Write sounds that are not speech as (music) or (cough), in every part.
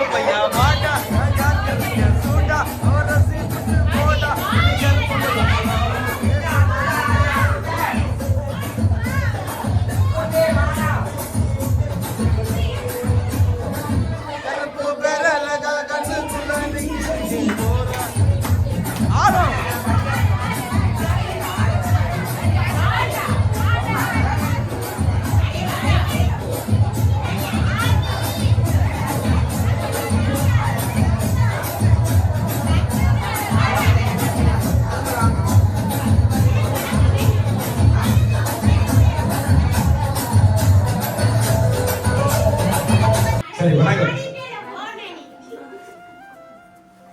கருப்பு பையா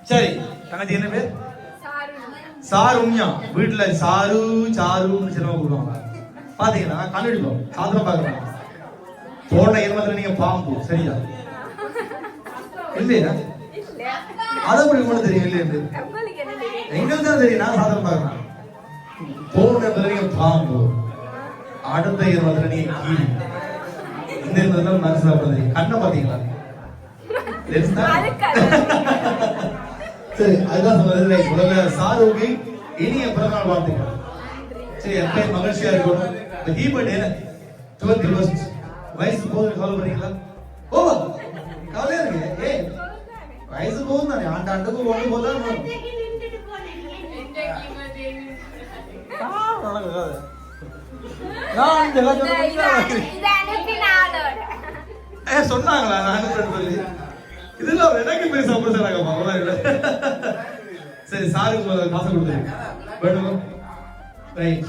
சரி தங்கச்சி என்ன பேர்? சாரு உண்மையா? வீட்டுல சாரு சாருன்னு சின்னவங்க கூடுவாங்க பாத்தீங்கன்னா கண்டுபிடிப்போம் சாத்திரம் பாக்குறோம் போன இருமத்துல நீங்க பாம்பு சரியா? இல்லையா? அதை அப்படி உங்களுக்கு தெரியும் இல்லையா எங்களுக்கு தான் தெரியும் நான் சாத்திரம் பாக்குறேன். போன இடத்துல நீங்க பாம்பு அடுத்த இருமத்துல நீங்க கீழ். இந்த எருமத்துல மனசுல தெரியும் கண்ணை பாத்தீங்களா? சரி அதுதான் சொல்றது முதல்ல சாருவுக்கு இனிய பிறந்தநாள் வாழ்த்துக்கள். சரி எப்பயும் மகிழ்ச்சியா இருக்கணும். கீபோர்டு என்ன? டுவெல்த் ஃபர்ஸ்ட் வயசு போகுது கவலை பண்ணீங்களா? ஓ கவலையா இருக்கு. ஏ வயசு போகுது தானே. ஆண்டு ஆண்டுக்கு ஒன்று போதா ஏ சொன்னாங்களா? நான் சொல்லி இதெல்லாம் எனக்கு பேச அவ்வளோதான் இல்லை சரி சாருக்கு காசு கொடுத்துருங்க. வேணுமா? ரைட்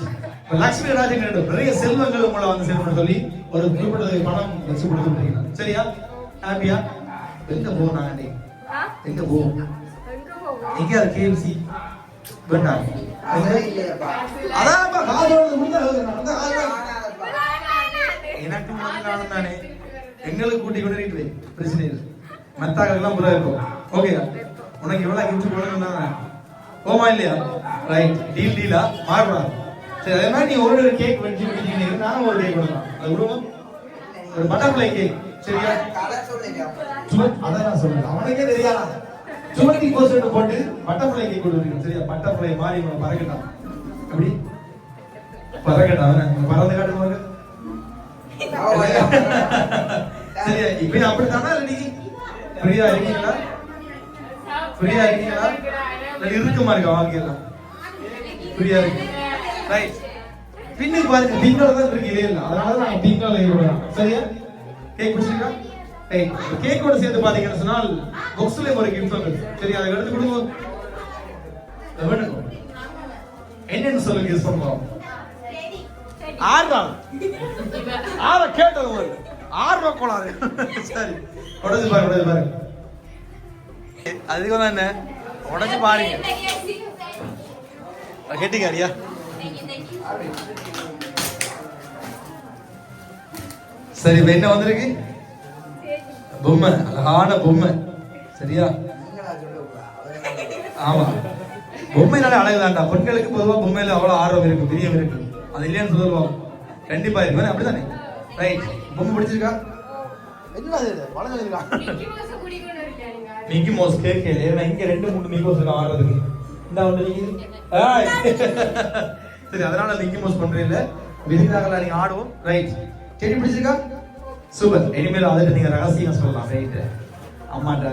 லக்ஷ்மி ராஜன் நிறைய செல்வங்கள் உங்களை வந்து சேர்ந்து சொல்லி ஒரு குறிப்பிட்ட பணம் வச்சு கொடுத்துருக்கீங்க சரியா? ஹாப்பியா எங்க போவோம் நாங்க? எங்க போவோம் எங்க அது கேஎஃப்சி வேண்டாம் காசு எனக்கு நானும் தானே. எங்களுக்கு கூட்டி கொண்டு பிரச்சனை இல்லை. மத்தாக்கள் எல்லாம் புறா இருக்கும் ஓகே உனக்கு எவ்வளவு கிஃப்ட் கொடுக்கணும் தானே போமா இல்லையா? ரைட் டீல் டீலா மாறக்கூடாது. சரி அதே மாதிரி நீ ஒரு கேக் வெட்டி வெட்டிக்கிட்டு நானும் ஒரு கேக் கொடுக்கலாம். அது விடுவோம் ஒரு பட்டர்ஃப்ளை கேக் சரியா? அதான் நான் சொல்றேன். அவனுக்கே தெரியாதா? டுவெண்ட்டி பர்சன்ட் போட்டு பட்டர்ஃப்ளை கேக் கொடுக்குறீங்க சரியா? பட்டர்ஃப்ளை மாறி இவனை பறக்கட்டான். அப்படி பறக்கட்டான். அவனை பறந்து காட்டுவாங்க சரியா? இப்ப அப்படித்தானா இல்லை ஃப்ரீயா இருக்கீங்களா? ஃப்ரீயா இருக்கீங்களா? இருக்குமா இருக்கா வாழ்க்கையெல்லாம் ஃப்ரீயா இருக்கு. ரைட் பின்னுக்கு பாருங்க பிங்கால தான் இருக்கு இல்லையா இல்ல அதனால தான் நான் பிங்கால ஏறுறேன் சரியா? கேக் பிடிச்சிருக்கா ரைட் கேக்கோட சேர்த்து பாத்தீங்கன்னு சொன்னால் பொக்ஸ்ல ஒரு கிஃப்ட் இருக்கு. சரி அதை எடுத்து கொடுங்க. என்னன்னு சொல்லுங்க யூஸ் பண்ணுவோம் ஆறுதான் ஆறு கேட்டது ஒரு. ஆறு கோளாறு. சரி உடச்சு பாரு உடச்சு பாரு. அதுக்கு தான் என்ன? உடச்சு பாருங்க. கெட்டிக்காரியா? சரி இப்ப என்ன வந்திருக்கு? பொம்மை அழகான பொம்மை. சரியா? ஆமா. பொம்மைனால அழகு தான்டா பெண்களுக்கு பொதுவா பொம்மையில அவ்வளவு ஆர்வம் இருக்கு பிரியம் இருக்கு. அது இல்லையான்னு சொல்லுவோம் கண்டிப்பா இருக்கு. அப்படிதானே பொம்மை பிடிச்சிருக்கா? என்ன அது வளர்ந்துருக்கா மிக்கி மவுஸ் கேக் ஏன்னா இங்க ரெண்டு மூணு மிக்கி மவுஸ் ஆடுறதுக்கு. இந்த ஏய். சரி அதனால மிக்கி மவுஸ் பண்றீங்க விதிக்காக நீங்க ஆடுவோம். ரைட் செடி பிடிச்சிருக்கா? சூப்பர் இனிமேல் அதுக்கு நீங்க ரகசியம் சொல்லலாம். ரைட் அம்மாட்ட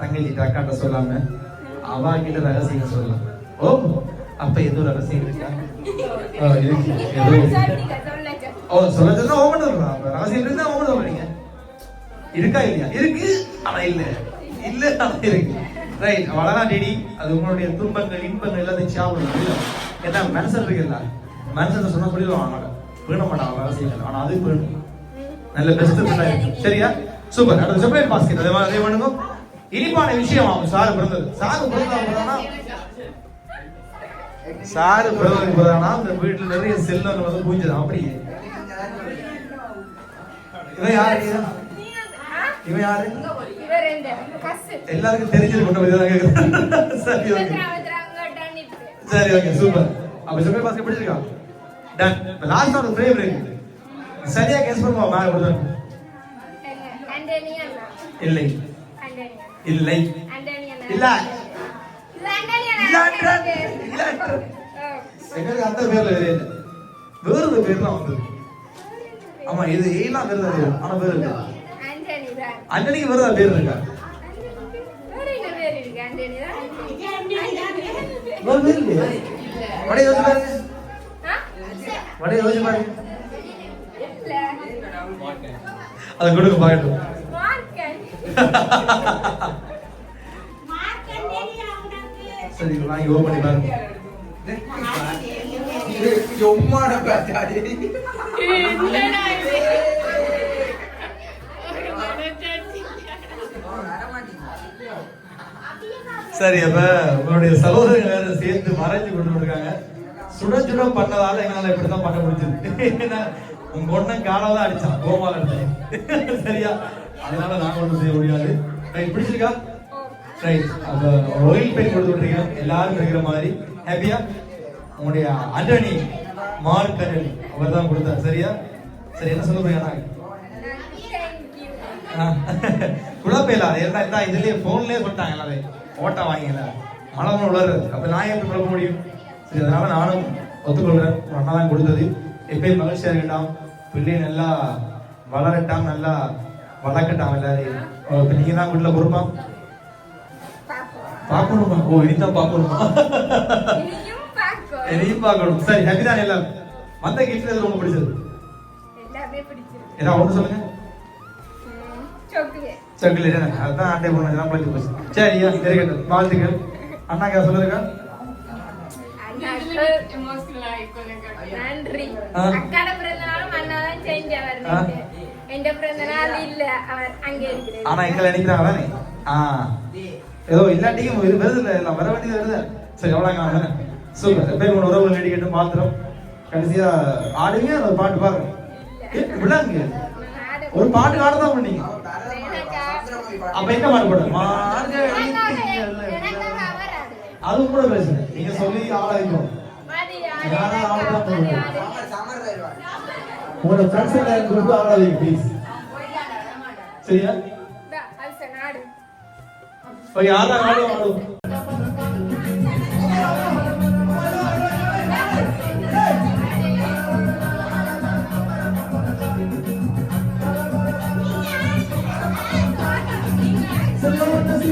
தங்கச்சிட்ட அக்காட்ட சொல்லாம அவா கிட்ட ரகசியம் சொல்லலாம். ஓ அப்ப ஏதோ ரகசியம் இருக்கா? (laughs) ஆ, இருக்கு. ஏதோ அவர் சொல்ல சொன்னா ஓமன் சொல்லலாம் ரகசியம் இருந்தா ஓமன் சொல்றீங்க இருக்கா இல்லையா? இருக்கு. ஆனா இல்ல. இல்ல ஆனா இருக்கு. ரைட் வளரா டேடி அது உங்களுடைய துன்பங்கள் இன்பங்கள் எல்லாத்தையும் சாப்பிடணும் ஏன்னா மனுஷன் இருக்குல்ல மனுஷன் சொன்னா சொல்லிடுவான் அவனோட பேண மாட்டான் ரகசியங்கள். ஆனா அது பேணும் நல்ல பெஸ்ட் ஃப்ரெண்டா இருக்கு. சரியா? சூப்பர் அடுத்து செப்பரேட் பாஸ்கெட் அதே மாதிரி அதே பண்ணுங்க இனிப்பான விஷயம் ஆகும் சாரு பிறந்தது. சாரு பிறந்தா சாரு பிறந்தது பிறந்தானா அந்த வீட்டுல நிறைய செல்வங்கள் வந்து பூஞ்சதான் அப்படியே. இவன் யாரு? இவன் யாரு? எல்லாருக்கும் தெரிஞ்சது கொண்டு போய். சரி ஓகே சரி ஓகே சூப்பர் அப்ப செப்பரேட் பாஸ்கெட் பிடிச்சிருக்கா டன் இப்ப லாஸ்ட் ஒரு ஃப்ரேம் இருக்கு சரியா கெஸ் பண்ணுவா மேல கொடுத்து இல்லை. இல்லை. இல்ல. இல்ல. இல்ல. எங்களுக்கு அந்த பேர்ல வேற பேர் தான் வந்தது. ஆமா இது எல்லாம் விரதம் இல்லையா ஆனா பேர் இருக்கு? அஞ்சலிக்கு விரதம் பேர் இருக்கா? ஒரு பேர் இல்லையா? வடை யோசிச்சு சரி வாங்கி ஓ பண்ணி பாருங்க. சரி அப்ப உங்களுடைய சகோதரர்கள் சேர்ந்து மறைஞ்சு கொண்டு இருக்காங்க சுட சுட பண்ணதால எங்களால இப்படிதான் பண்ண முடிஞ்சது. ஏன்னா உங்க ஒண்ணன் காலால அடிச்சான் கோமால அடிச்சான். சரியா? அதனால நாங்க ஒண்ணும் செய்ய முடியாது. ரைட் பிடிச்சிருக்கா? ரைட் அப்ப ஆயில் பெயின் கொடுத்து விட்டுருங்க எல்லாரும் இருக்கிற மாதிரி. ஹாப்பியா உங்களுடைய அண்டனி மார்க் அண்டனி அவர் தான் கொடுத்தார். சரியா? சரி என்ன சொல்ல போறீங்க குழப்பம் என்ன இதுலயே போன்லயே சொல்லிட்டாங்க எல்லாமே. ஓட்டா வாங்கிக்கல மழை உளறது அப்ப நான் எப்படி குழப்ப முடியும்? சரி அதனால நானும் ஒத்துக்கொள்றேன். ஒரு அண்ணா தான் கொடுத்தது. எப்பயும் மகிழ்ச்சியா இருக்கட்டும். பிள்ளை நல்லா வளரட்டாம் நல்லா வளர்க்கட்டாம் எல்லாரையும். இப்ப நீங்க தான் வீட்டுல பொறுப்பா? பார்க்கணுமா ஓ இனிதான் பார்க்கணுமா இனியும் பார்க்கணும் சரி ஹாப்பி தான் எல்லாம் வந்த கிஃப்ட் ரொம்ப பிடிச்சது? ஏதாவது ஒன்று சொல்லுங்க. சாக்லேட் அதுதான் போனது தான் பழக்கி போச்சு. சரி இருக்கட்டும் வாழ்த்துக்கள். அண்ணாக்கா சொல்லுங்க நன்றி. அக்காட பிறந்த நாளும் அண்ணா தான் ஆ. எந்த பிறந்த நாள் இல்ல. அவர் அங்கே இருக்கிறார். ஆனா எங்களை நினைக்கிறாங்க தானே ஆ. ஏதோ இல்லாட்டியும் இது வருது இல்லை எல்லாம் வர வேண்டியது வருது சரி எவ்வளோங்க தானே சூப்பர். எப்பயும் உங்களோட உறவு நடிக்கட்டு மாத்திரம் கடைசியா ஆடுங்க அந்த பாட்டு பாருங்க விடாங்க. ஒரு பாட்டு ஆடதான் பண்ணீங்க அப்ப என்ன திங்கள் அது. கூட பிரச்சனை. நீங்க சொல்லி ஆள வைக்கும் யாரா ஆளதான் போடுவோம் உங்களோட ஃப்ரெண்ட்ஸ் எல்லாம் ப்ளீஸ் சரியா? ஓகே ஆதான்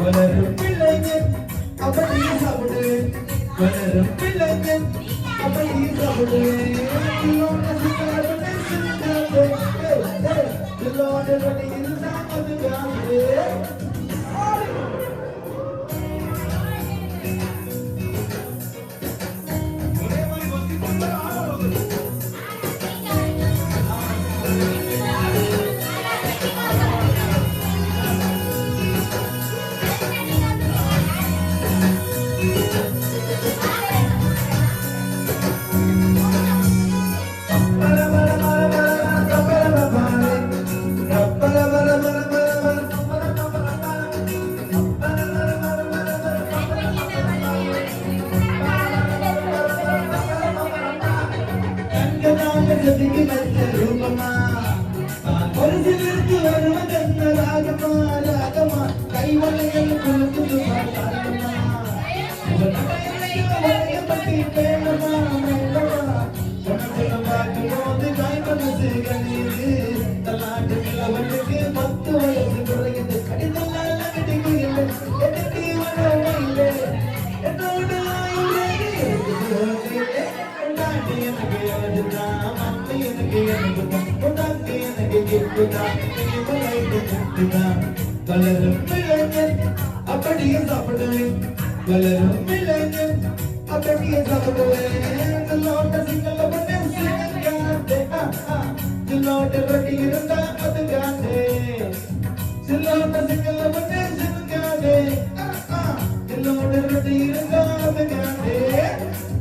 வளரும் பிள்ளைஞர் அப்படி சாப்பிடு வளரும் பிள்ளைஞர் அப்படி சாப்பிடு எல்லாரும் இருந்தாங்க எனக்கு எனக்கு எனக்கு எனக்கு வளரும் இளைஞன் அப்படியே சாப்பிடுவேன் வளரும் இளைஞன் அப்படியே சாப்பிடுவேன் லோட்ட சிங்கல பண்ண சின்னோட்ட ரொட்டி இருந்தா அது காண்டே சில்லோட்ட சிங்கல பண்ண சிறுகாண்டே சில்லோட்ட ரொட்டி இருந்தா அது காண்டே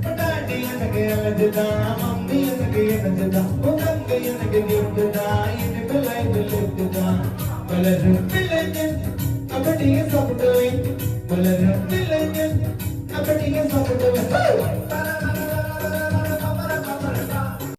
பொண்டாட்டி எனக்கு எழுதுதான் மம்மி எனக்கு எழுதுதான் உங்க எனக்கு கிட்டுதான் எனக்கு லைஃப் லிஃப்ட்டுதான் வளரும்